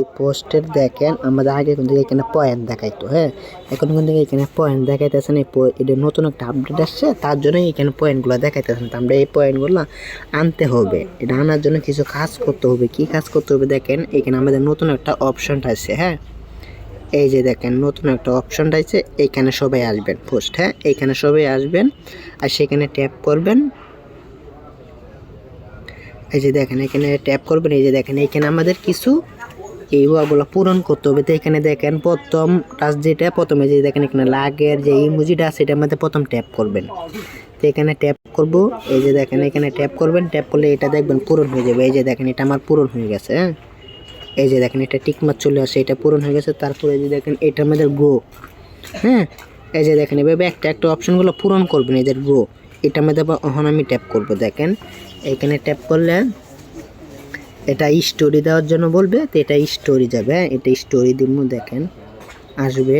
এই পোস্টের দেখেন, আমাদের আগে কিন্তু এখানে পয়েন্ট দেখাইতো হ্যাঁ? এখন কিন্তু এখানে পয়েন্ট দেখাইতেছেন, এই এটা নতুন একটা আপডেট আসছে, তার জন্য এখানে পয়েন্টগুলো দেখাইতেছে না তো আমরা এই পয়েন্টগুলো আনতে হবে, এটা আনার জন্য কিছু কাজ করতে হবে। কি কাজ করতে হবে দেখেন, এখানে আমাদের নতুন একটা অপশনটা আছে হ্যাঁ? এই যে দেখেন, নতুন একটা অপশনটা আছে এইখানে সবাই আসবেন পোস্ট হ্যাঁ? এইখানে সবাই আসবেন, আর সেখানে ট্যাপ করবেন। এই যে দেখেন, এখানে ট্যাপ করবেন, এই যে দেখেন, এখানে আমাদের কিছু এই ওয়াগুলো পূরণ করতে হবে। তো এখানে দেখেন প্রথম টাচ যেটা, প্রথমে যে দেখেন এখানে লাগের যে ইমোজিটা আছে, এটার মধ্যে প্রথম ট্যাপ করবেন। তো এখানে ট্যাপ করব, এই যে দেখেন এখানে ট্যাপ করবেন ট্যাপ করলে এটা দেখবেন পূরণ হয়ে যাবে। এই যে দেখেন এটা আমার পূরণ হয়ে গেছে হ্যাঁ? এই যে দেখেন এটা টিকমার চলে আসে, এটা পূরণ হয়ে গেছে। তারপরে যে দেখেন এটার মধ্যে গো হ্যাঁ? এই যে দেখেন এভাবে একটা একটা অপশনগুলো পূরণ করবেন যে গো এটার মধ্যে এখন আমি ট্যাপ করব, দেখেন। এখানে ট্যাপ করলে এটা স্টোরি দেওয়ার জন্য বলবে, তো এটা স্টোরি যাবে হ্যাঁ? এটা স্টোরি দিব দেখেন, আসবে।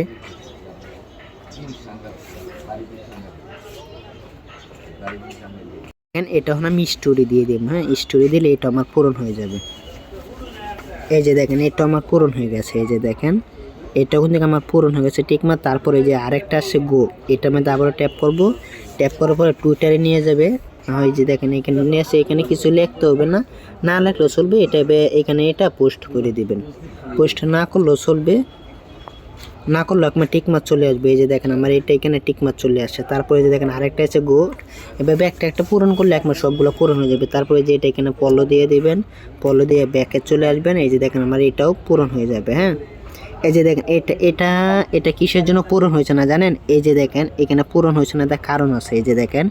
এটা এখন আমি স্টোরি দিয়ে দিব হ্যাঁ? স্টোরি দিলে এটা আমার পূরণ হয়ে যাবে। এই যে দেখেন, এটা আমার পূরণ হয়ে গেছে, এই যে দেখেন, এটা থেকে আমার পূরণ হয়ে গেছে টিকমার তারপরে যে আরেকটা আছে গো এটা মধ্যে আবারও ট্যাপ করব। ট্যাপ করার পরে টুইটারে নিয়ে যাবে ওই যে দেখেন, এখানে নিয়ে আসে এখানে কিছু লিখতে হবে না। না লিখলেও চলবে, এটা এখানে এটা পোস্ট করে দিবেন। পোস্ট না করলেও চলবে। না করলে আপনার টিকমার চলে আসবে। এই যে দেখেন, আমার এটা এখানে টিকমার চলে আসছে। তারপরে যে দেখেন, আরেকটা আছে গো এভাবে একটা একটা পূরণ করলে একবার সবগুলো পূরণ হয়ে যাবে। তারপরে যে এটা এখানে পলো দিয়ে দিবেন, পলো দিয়ে ব্যাকে চলে আসবেন। এই যে দেখেন, আমার এটাও পূরণ হয়ে যাবে হ্যাঁ? এই যে দেখেন, এটা এটা এটা কিসের জন্য পূরণ হয়েছে না জানেন? এই যে দেখেন, এখানে পূরণ হয়েছে না তার কারণ আছে। এই যে দেখেন,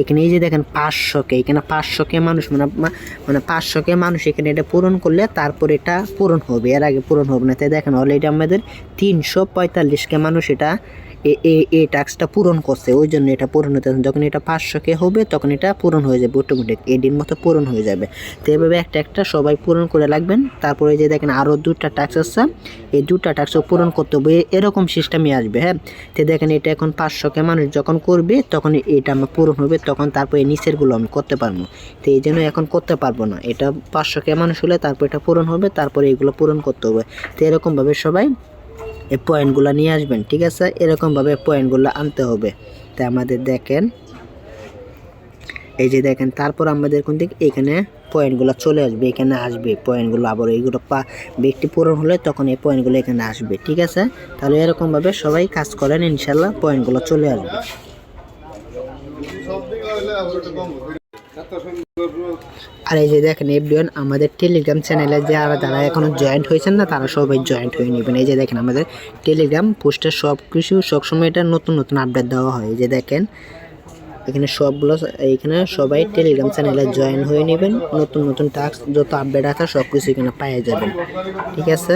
এখানে এই যে দেখেন, পাঁচশোকে, এখানে পাঁচশোকে মানুষ মানে মানে পাঁচশোকে মানুষ এখানে এটা পূরণ করলে তারপর এটা পূরণ হবে, এর আগে পূরণ হবে না। তাই দেখেন অলরেডি আমাদের তিনশো পঁয়তাল্লিশকে মানুষ এটা এই টাস্কটা পূরণ করছে, ওই জন্য এটা পূরণ হতে যখন এটা পাঁচশোকে হবে, তখন এটা পূরণ হয়ে যাবে অটোমেটিক এডির মতো পূরণ হয়ে যাবে। তো এভাবে একটা একটা সবাই পূরণ করে রাখবেন। তারপরে যে দেখেন আরও দুটা টাস্ক আছে। এই দুটা টাস্কও পূরণ করতে হবে, এরকম সিস্টেমে আসবে হ্যাঁ? তো দেখেন এটা এখন পাঁচশোকে মানুষ যখন করবে, তখন এটা আমার পূরণ হবে, তখন তারপরে নিচেরগুলো আমি করতে পারব। তো এই জন্য এখন করতে পারব না, এটা পাঁচশোকে মানুষ হলে তারপর এটা পূরণ হবে, তারপরে এগুলো পূরণ করতে হবে। তো এরকমভাবে সবাই এই পয়েন্টগুলো নিয়ে আসবেন, ঠিক আছে? এরকমভাবে পয়েন্টগুলো আনতে হবে। তাই আমাদের দেখেন এই যে দেখেন, তারপর আমাদের কোন দিকে, এখানে পয়েন্টগুলো চলে আসবে, এখানে আসবে পয়েন্টগুলো আবার এইগুলো পা, ব্যক্তি পূরণ হলে তখন এই পয়েন্টগুলো এখানে আসবে, ঠিক আছে? তাহলে এরকমভাবে সবাই কাজ করেন ইনশাল্লাহ পয়েন্টগুলো চলে আসবে। আর এই যে দেখেন এভরিওয়ান আমাদের টেলিগ্রাম চ্যানেলে যারা যারা এখনও জয়েন্ট হয়েছেন না, তারা সবাই জয়েন্ট হয়ে নেবেন। এই যে দেখেন, আমাদের টেলিগ্রাম পোস্টে সব কিছু সবসময় এটা নতুন নতুন আপডেট দেওয়া হয়। এই যে দেখেন এখানে সবগুলো এখানে সবাই টেলিগ্রাম চ্যানেলে জয়েন হয়ে নেবেন। নতুন নতুন টাস্ক যত আপডেট আছে সব কিছু এখানে পাওয়া যাবেন। ঠিক আছে?